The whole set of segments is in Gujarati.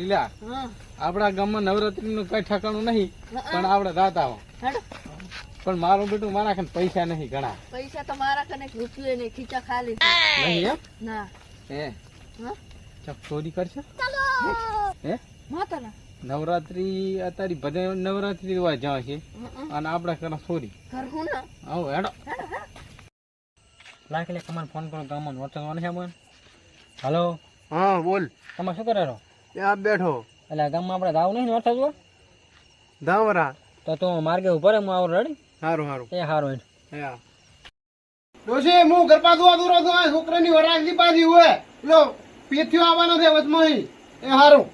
લીલા આપણા ગામમાં નવરાત્રી નું કઈ ઠેકાણું નહીં પણ આપણે દાતા હો પણ મારું બેટું મારા ખાને પૈસા નહીં ઘણા. પૈસા તો મારા ખાને રૂપિયો નહીં ખીચા ખાલી. નહીં એમ? ના. હે? ચક ચોરી કરશે? હે? માતાના. નવરાત્રી અત્યારે બધે નવરાત્રી વા જવા છે અને આપણે કરા ચોરી. કરું હું ના? આવો હેડો. લાખ લે તમારે ફોન કરો ગામમાં કરવાનું છે મને હલો? હા બોલ. તમે શું કરે રહો ત્યાં બેઠો. એટલે ગામમાં આપણે ધાવ નહીં નોટ થતું ધાવરા. તો તો માર્ગે ઉપર હું આવું રેડી સારું સારું એ સારું હા. ડોશી હું ગરપા પાછું આ દૂરો છું આ છોકરાની વરાગ પાછી હોય. લો પેથ્યો આવવાનો છે વચમાં એ સારું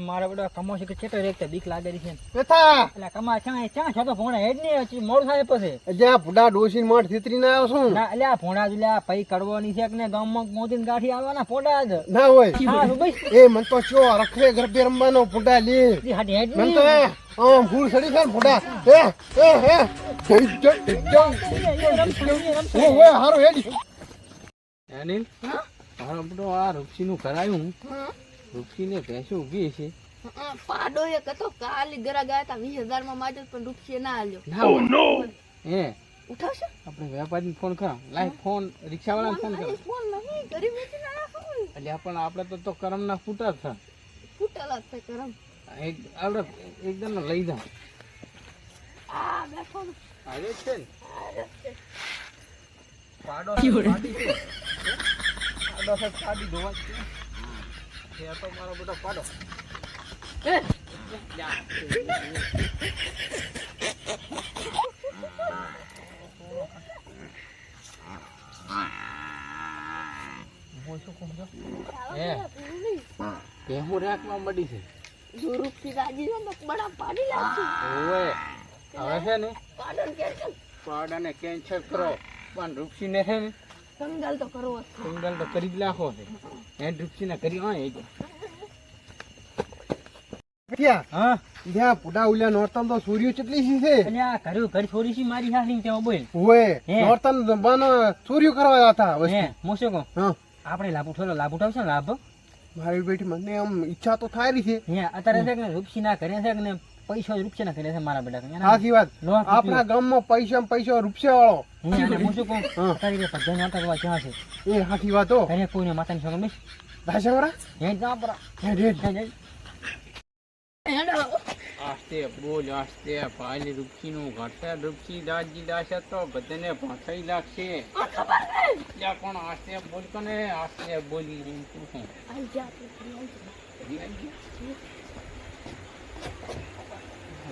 મારા બધા કમો છે કે ચેટો રેખતે બીક લાગેલી છે બેઠા. એટલે કમા છે ચા છે તો ભોણા હેડ નહીં હજી મોડું થાય પછી. જ્યાં ભૂડા ડોશી માઠ થીતરીને આવ્યો છું ના એટલે આ ભોણા જ લે પૈ કડવાની છે કે ને ગામમાં મોતીન ગાઠી આવવાના પોડા જ. ના હોય. હા તો બસ. એ મન તો ચો રખડે ગરબે રમવાનો ભૂડા લે. હાડી હેડ મન તો એ આમ ભૂલ સડી છે ને ભૂડા. એ એ એ. જઈ જઈ જઈ જઈ. ઓ ઓય હારું હેડી. અનિલ હા? મારો બધો આ રૂપસીનું કરાયું હા. રૂપસીને ભેંસો ઊભી છે પાડો એક હતો કાલી ગરા ગયા હતા વીસ હજારમાં માજો પણ રૂપિયા ના આલ્યો. ના હે? ઉઠાવશે? આપણે વેપારીને ફોન કરા લાઈ ફોન રિક્ષાવાળાને ફોન કરો ફોન નહીં ગરીબ નથી ના રાખો એટલે પણ આપણે તો તો કરમના ફૂટા થા ફૂટેલા જ છે કરમ. એક આપણે એકદમ લઈ જા આ બેઠો ને. આવે છે ને. પાડો પાડી છે. પાડો સાડી ધોવા છે. એ તો મારો બધો પાડો એ, હું શું કહું છું હે કે હું રાખવા મળી છે જો રૂપથી રાજી છે ને પાડી ઓવે હવે છે ને પાડો ને કે પાડાને કરો પણ રૂપસીને છે ને કંગાલ તો કરવો જ તો કરી જ નાખો છે એ રૂપસીને કરી હોય હા? જ્યાં ભૂડા ઉલ્યા નોરતન તો સૂર્ય કેટલી સી છે? એટલે આ ઘરે ઘર છોડી છે મારી હાથની તેમાં બોલ હે. નોરતન બાનો સૂર્ય કરવા હતા વસ્તુ. કહું? હા. આપણે લાભ ઉઠો લાભ ઉઠાવશે ને લાભ? મારી બેટી મને આમ ઈચ્છા તો થાય રહી છે અત્યારે છે કે રૂપસી ના કરે છે કે ને પૈસા રૂપસી ના કરે છે મારા બેટા આખી વાત. આપણા ગામમાં પૈસા પૈસા રૂપિયા વાળો હે શું કહું તારી અત્યારે ભજન માતા નાટક વા ક્યાં છે. એ આખી વાત હો. ઘરે કોઈને માતાની સગન બેસ. દાસેવરા હે જા પરા હે રે હે જઈ આસ્તે બોલ આસ્તે પાલી રૂપસી નું ઘટે રૂપસી દાજી દાસે તો બધાને ભાષાઈ લાગશે. આ ખબર નહીં. ત્યાં પણ આસ્તે બોલ કને? આસ્તે બોલી એમ તું શું આઈ જા. આઈ જા.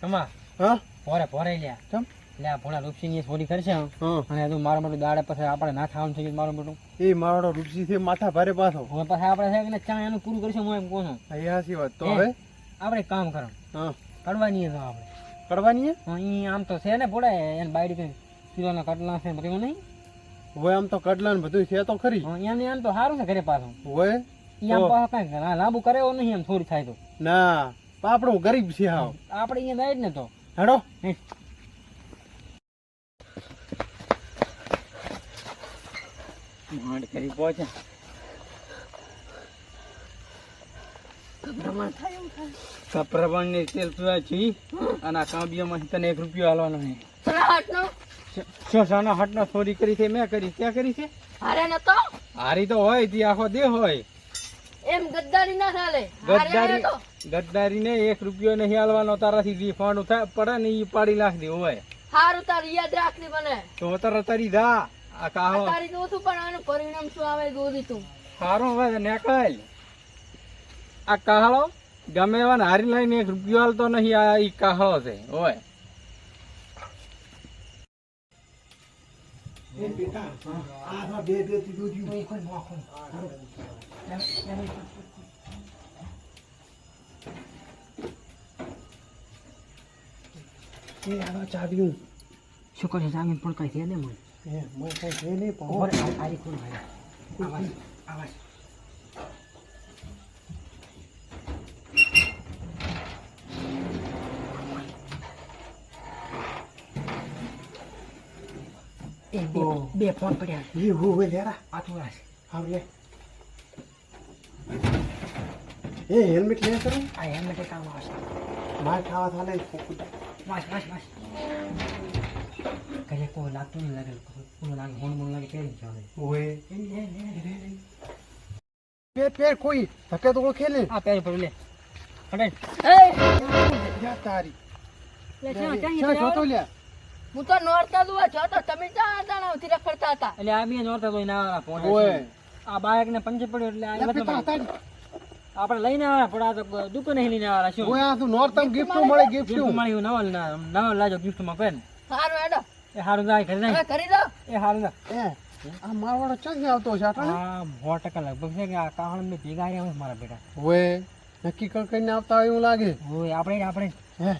કમા હા? પોરે પોરે લ્યા. ચમ લે ભોળા રૂપસિંહની ચોરી કરશે હો. અને તું મારું મોટું દાડે પછી આપણે ના ખાવાનું થઈ ગયું મારું મોટું? એ મારો રૂપસી છે માથા ભારે પાછો. હવે પછી આપણે છે કે ચા એનું પૂરું કરશું હું એમ કહું છું. એ વાત. તો હવે? આપણે કામ કરો. હા. કડવાની તો આપણે. કરવાની હે? ઈ આમ તો છે ને પોડે એને બાયડી કઈ કિલોના કટલા છે બધું નહીં? હોય આમ તો કડલા ને બધું છે તો ખરી. એને આમ તો સારું છે ઘરે પાછું. હોય ઈ આમ. પાછો કઈ લાંબુ કરે એવું નહીં એમ થોડી થાય તો. ના. આપણું ગરીબ છે હાવ. આપણે અહીંયા જાય જ ને તો. હેડો. માંડ કરી પહોંચે. ગભરામણ થાય એવું થાય. કપરાબણ ને તેલ પીવા છી અને આ કાંબિયામાં તને એક રૂપિયો હાલવાનો નહીં સરાહટનો શું સાનો હટનો ચોરી કરી છે મેં કરી ક્યાં કરી છે? હારે નતો? હારી તો હોય તી આખો દેહ હોય. એમ ગદ્દારી ના ચાલે ગદ્દારી ગદ્દારી ને એક રૂપિયો નહીં હાલવાનો તારાથી જે ફાણું ઉઠા પડે ને એ પાડી નાખ દે હોય હારું તારું યાદ રાખની મને. તો તારા તારી જા આ કાહો તારી જોતું પણ આનું પરિણામ શું આવે જોધી તું? સારો હોય નેકળ આ કાહળો ગમે એવા હારી લઈને એક રૂપિયો હાલતો નહીં આ ઈ કાહળો છે હોય એ બેટા આ બે બેથી દૂધ તો એ કોઈ નો કોઈ એ આવા ચાવ્યું શું કરે જામીન પણ કઈ દે મને. એ મેં કઈ છે નહીં પણ. આરી કોણ આવાજ આવાજ. એ બે. બે ફોન પડ્યા છે. એ હું હોય લેરા આ થોડા છે આવ લે એ હેલ્મેટ લે કરો આ હેલ્મેટ કામ આવશે માર ખાવા થાલે ફોકું વાસ વાસ વાસ ઘરે કોઈ લાગતું નહીં લાગે કોઈ લાગે હોન મોન લાગે પહેરી જાવ ઓય લે લે લે પેર પેર કોઈ ધક્કે તો ખેલે આ પહેરી પડ્યું લે પડે યા તારી લે ક્યાં ક્યાં જોતો લ્યા હું તો નોરતા દુવા છો તો તમે ક્યાં હતા ઉથી રખડતા હતા. એટલે આ બે નોરતા તો ના ફોન ઓય. આ બાયક ને પંચે પડ્યો એટલે આ આપણે લઈને આવ્યા પણ આ તો દુકાને લઈને આવ્યા શું? ઓય આ તું નોરતા ગિફ્ટ મળે ગિફ્ટ મળી ના નવલ લાજો ગિફ્ટમાં પેન સારું હેડો. એ હારું જાય ઘરે હવે જાય કરી દો. એ હારું જાય એ આ મારવાડો ચાંગ આવતો છે આટલે? આ સો ટકા લગભગ છે કે આ કાહણ મેં ભેગા રહ્યા મારા બેટા ઓય નક્કી કર કરીને આવતા હોય એવું લાગે? ઓય આપણે આપણે. હે?